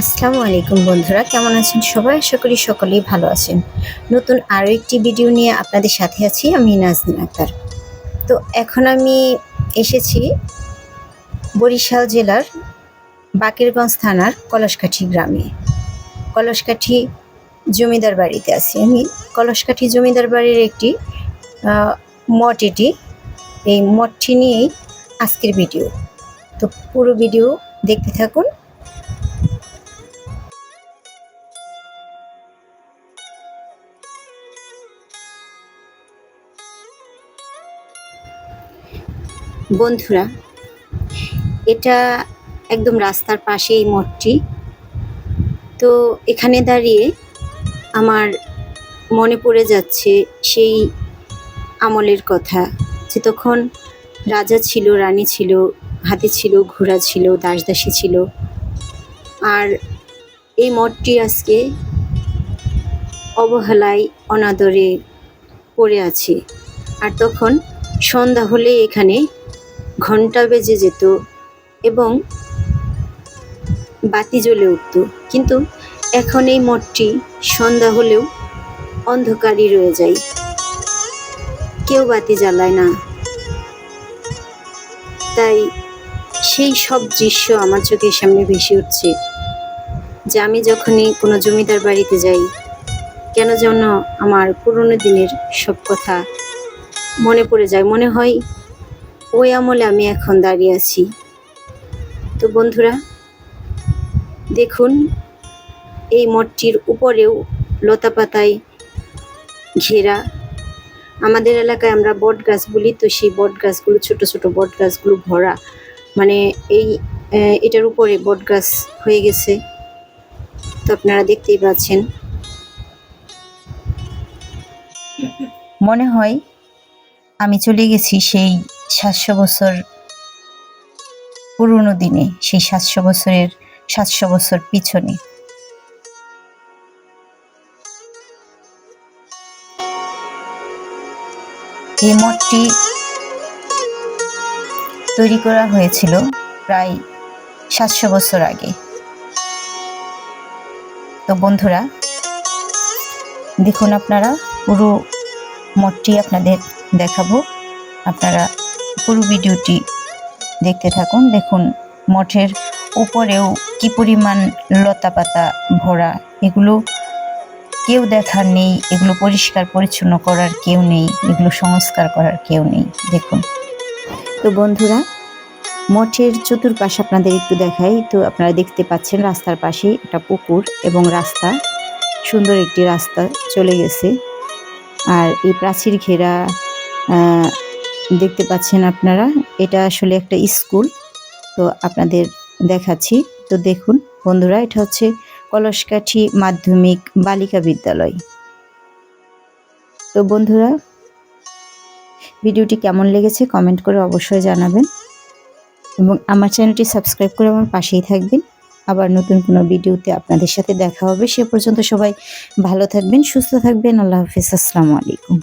আসসালামু আলাইকুম বন্ধুরা, কেমন আছেন সবাই? আশা করি সকলেই ভালো আছেন। নতুন আরও একটি ভিডিও নিয়ে আপনাদের সাথে আছি আমি নাজনীন আক্তার। তো এখন আমি এসেছি বরিশাল জেলার বাকেরগঞ্জ থানার কলসকাঠি গ্রামে। কলসকাঠি জমিদার বাড়িতে আছি আমি। কলসকাঠি জমিদার বাড়ির একটি মঠ এটি। এই মঠটি নিয়েই আজকের ভিডিও। তো পুরো ভিডিও দেখতে থাকুন। বন্ধুরা, এটা একদম রাস্তার পাশে এই মঠটি। তো এখানে দাঁড়িয়ে আমার মনে পড়ে যাচ্ছে সেই আমলের কথা যে তখন রাজা ছিল, রানী ছিল, হাতি ছিল, ঘোড়া ছিল, দাসদাসী ছিল। আর এই মঠটি আজকে অবহেলায়, অনাদরে পড়ে আছে। আর তখন সন্ধ্যা হলে এখানে ঘণ্টা বেজে যেত এবং বাতি জ্বলে উঠত। কিন্তু এখন এই মঠটি সন্ধ্যা হলেও অন্ধকারই রয়ে যায়। কেউ বাতি জ্বালায় না। তাই সেই সব দৃশ্য আমার চোখের সামনে ভেসে উঠছে যে আমি যখনই কোনো জমিদার বাড়িতে যাই, কেন যেন আমার পুরনো দিনের সব কথা মনে পড়ে যায়। মনে হয় ওই আমলে আমি এখন দাঁড়িয়ে আছি। তো বন্ধুরা, দেখুন, এই মঠটির উপরেও লতা পাতায় ঘেরা আমাদের এলাকায় আমরা বট গাছ বলি, তো সেই বট গাছগুলো ছোট ছোট বট গাছগুলো ভরা। মানে এই এটার উপরে বট গাছ হয়ে গেছে। তো আপনারা দেখতেই পাচ্ছেন। মনে হয় আমি চলে গেছি সেই সাতশো বছর পুরনো দিনে, সেই সাতশো বছরের সাতশো বছর পিছনে। এই মঠটি তৈরি করা হয়েছিল প্রায় সাতশো বছর আগে। তো বন্ধুরা, দেখুন আপনারা পুরো মঠটি আপনাদের দেখাবো। আপনারা পুরো ভিডিওটি দেখতে থাকুন। দেখুন, মঠের উপরেও কি পরিমাণ লতাপাতা ভরা। এগুলো কেউ দেখার নেই, এগুলো পরিষ্কার পরিচ্ছন্ন করার কেউ নেই, এগুলো সংস্কার করার কেউ নেই। দেখুন। তো বন্ধুরা, মঠের চতুর্পাশ আপনাদের একটু দেখাই। তো আপনারা দেখতে পাচ্ছেন রাস্তার পাশে একটা পুকুর এবং রাস্তা। সুন্দর একটি রাস্তা চলে গেছে। আর এই প্রাচীর ঘেরা দেখতে পাচ্ছেন আপনারা, এটা আসলে একটা স্কুল। তো আপনাদের দেখাচ্ছি। তো দেখুন, বন্ধুরা, এটা হচ্ছে কলসকাঠি মাধ্যমিক বালিকা বিদ্যালয়। তো বন্ধুরা, ভিডিওটি কেমন লেগেছে কমেন্ট করে অবশ্যই জানাবেন এবং আমার চ্যানেলটি সাবস্ক্রাইব করে আমার পাশেই থাকবেন। আবার নতুন কোনো ভিডিওতে আপনাদের সাথে দেখা হবে। সে পর্যন্ত সবাই ভালো থাকবেন, সুস্থ থাকবেন। আল্লাহ হাফিজ। আসসালামু আলাইকুম।